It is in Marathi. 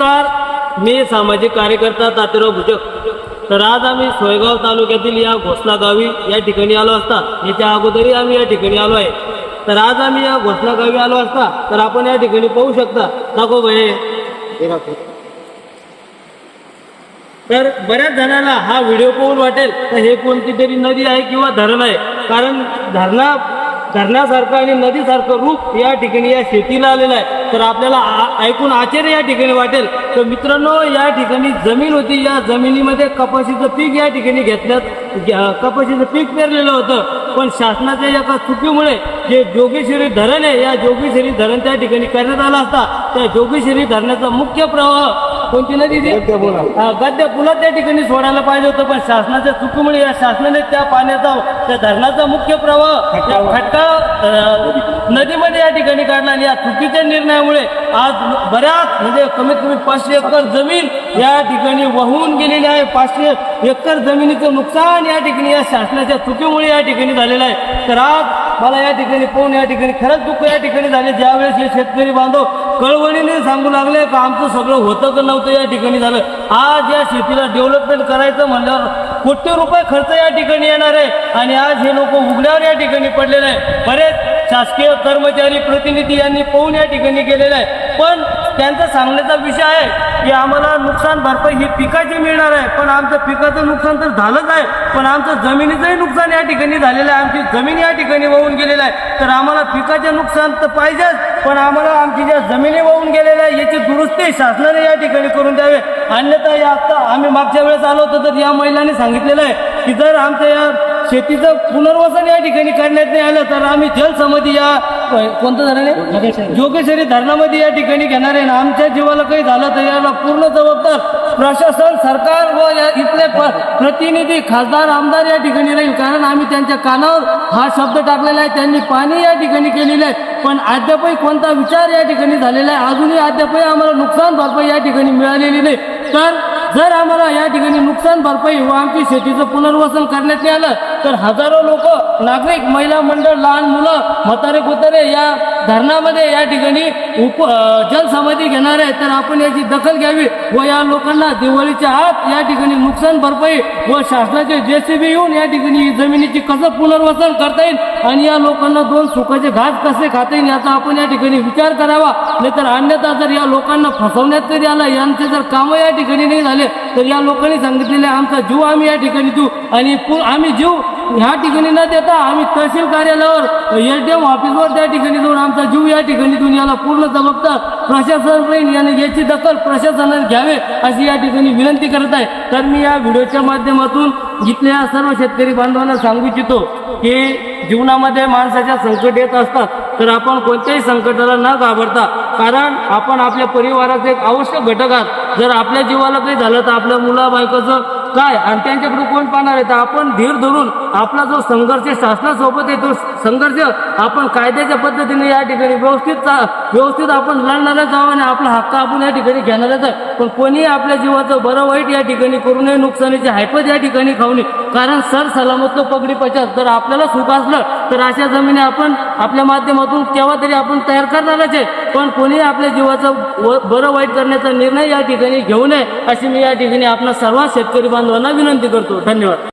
नमस्कार मी सामाजिक कार्यकर्ता तातेराव भुजक. तर आज आम्ही सोयगाव तालुक्यातील या घोसला गावी या ठिकाणी आलो असता. याच्या अगोदरही आम्ही या ठिकाणी आलो आहे. तर आज आम्ही या घोसला गावी आलो असता. तर आपण या ठिकाणी पाहू शकता. दाखव भाई तर बऱ्याच जणांना हा व्हिडिओ पाहून वाटेल. तर हे कोणती तरी नदी आहे किंवा धरण आहे. कारण धरणा धरणासारखं आणि नदीसारखं रूप या ठिकाणी या शेतीला आलेलं आहे. तर आपल्याला आ- ऐकून आश्चर्य या ठिकाणी वाटेल. तर मित्रांनो या ठिकाणी जमीन होती. या जमिनीमध्ये कपाशीचं पीक या ठिकाणी घेतल्यात. कपाशीचं पीक पेरलेलं होतं. पण शासनाच्या एका चुकीमुळे जे जोगेश्वरी धरण आहे या जोगेश्वरी धरण त्या ठिकाणी करण्यात आलं असता. त्या जोगेश्वरी धरणाचा मुख्य प्रवाह कोणती नदी ती? हा, गद्य पुला त्या ठिकाणी सोडायला पाहिजे होतं पण शासनाच्या चुकीमुळे या शासनाने त्या पाण्याचा त्या धरणाचा मुख्य प्रवाह या खटका अं, नदीमध्ये या ठिकाणी काढला आणि या चुकीच्या निर्णयामुळे आज बऱ्याच म्हणजे कमीत कमी पाचशे एकर जमीन या ठिकाणी वाहून गेलेली आहे. पाचशे एकर जमिनीचं नुकसान या ठिकाणी या शासनाच्या चुकीमुळे या ठिकाणी झालेलं आहे. तर आज मला या ठिकाणी पाहून या ठिकाणी खरंच दुःख या ठिकाणी झाले. ज्यावेळेस हे शेतकरी बांधव कळवणीने सांगू लागले का आमचं सगळं होतं का नव्हतं या ठिकाणी झालं? आज या शेतीला डेव्हलपमेंट करायचं म्हणल्यावर कोटी रुपये खर्च या ठिकाणी येणार आहे. आणि आज हे लोक उघड्यावर या ठिकाणी पडलेले आहे बरेच शासकीय कर्मचारी प्रतिनिधी यांनी पाहून या ठिकाणी गेलेले आहे पण त्यांचा सांगण्याचा विषय आहे की आम्हाला नुकसान भरपाई ही पिकाची मिळणार आहे. पण आमचं पिकाचं नुकसान तर झालंच आहे. पण आमचं जमिनीचंही नुकसान या ठिकाणी झालेलं आहे. आमची जमीन या ठिकाणी वाहून गेलेलं आहे. तर आम्हाला पिकाचे नुकसान तर पाहिजेच. पण आम्हाला आमची ज्या जमिनी वाहून गेलेल्या आहे याची दुरुस्ती शासनाने या ठिकाणी करून द्यावे. अन्यथा या आता आम्ही मागच्या वेळेस आलो होतो तर या महिलांनी सांगितलेलं आहे की जर आमच्या या शेतीचं पुनर्वसन या ठिकाणी करण्यात नाही आलं तर आम्ही जलसमिती या कोणतं धरण आहे? जोगेश्वरी. धरणामध्ये या ठिकाणी घेणार आहे. आमच्या जीवाला काही झालं तर याला पूर्ण जबाबदार प्रशासन सरकार व या इथले प्रतिनिधी खासदार आमदार या ठिकाणी राहील. कारण आम्ही त्यांच्या कानावर हा शब्द टाकलेला आहे. त्यांनी पाणी या ठिकाणी केलेलं आहे. पण अद्यापही कोणता विचार या ठिकाणी झालेला आहे? अजूनही अद्यापही आम्हाला नुकसान भरपाई या ठिकाणी मिळालेली नाही. तर जर आम्हाला या ठिकाणी नुकसान भरपाई व आमची शेतीचं पुनर्वसन करण्यात आलं तर हजारो लोक नागरिक महिला मंडळ लहान मुलं म्हातारे कुतारे या धरणामध्ये या ठिकाणी उप जनसमाधी जलसमाधी घेणार आहे तर आपण याची दखल घ्यावी व या लोकांना दिवाळीच्या आत या ठिकाणी नुकसान भरपाई व शासनाचे जेसीबी येऊन या ठिकाणी जमिनीची कसं पुनर्वसन करता येईल आणि या लोकांना दोन सुखाचे घास कसे खाता येईल याचा आपण या ठिकाणी विचार करावा. नाहीतर अन्यथा जर या लोकांना फसवण्यात तरी आला यांचे जर कामं या ठिकाणी नाही झाले तर या लोकांनी सांगितलेले आमचा जीव आम्ही या ठिकाणी देऊ आणि आम्ही जीव ह्या ठिकाणी न देता आम्ही तहसील कार्यालयावर एस डी एम ऑफिसवर त्या ठिकाणी जाऊन आमचा जीव या ठिकाणी याला पूर्ण जबाबदार प्रशासन याने याची दखल प्रशासनाने घ्यावे अशी या ठिकाणी विनंती करत आहे. तर मी या व्हिडिओच्या माध्यमातून इथल्या सर्व शेतकरी बांधवांना सांगू इच्छितो की जीवनामध्ये माणसाच्या संकट येत असतात तर आपण कोणत्याही संकटाला न घाबरता कारण आपण आपल्या परिवाराचा एक आवश्यक घटक आहात. जर आपल्या जीवाला काही झालं तर आपल्या मुला बायकोचं काय आणि त्यांच्याकडे कोण पाहणार आहे? तर आपण धीर धरून आपला जो संघर्ष शासनासोबत आहे तो संघर्ष आपण कायद्याच्या पद्धतीने या ठिकाणी व्यवस्थित व्यवस्थित आपण लढणारच आहोत आणि आपला हक्क आपण या ठिकाणी घेणारच आहे पण कोणीही आपल्या जीवाचं बरं वाईट या ठिकाणी करू नये नुकसानीचे हायपत या ठिकाणी खाऊ नये. कारण सर सलामत पगडी पचास. जर आपल्याला सुख असलं तर अशा जमिनी आपण आपल्या माध्यमातून केव्हा तरी आपण तयार करणारच आहे. पण कोणीही आपल्या जीवाचं व- बरं वाईट करण्याचा निर्णय या ठिकाणी घेऊ नये अशी मी या ठिकाणी आपल्या सर्व शेतकरी बांधवांना विनंती करतो. धन्यवाद.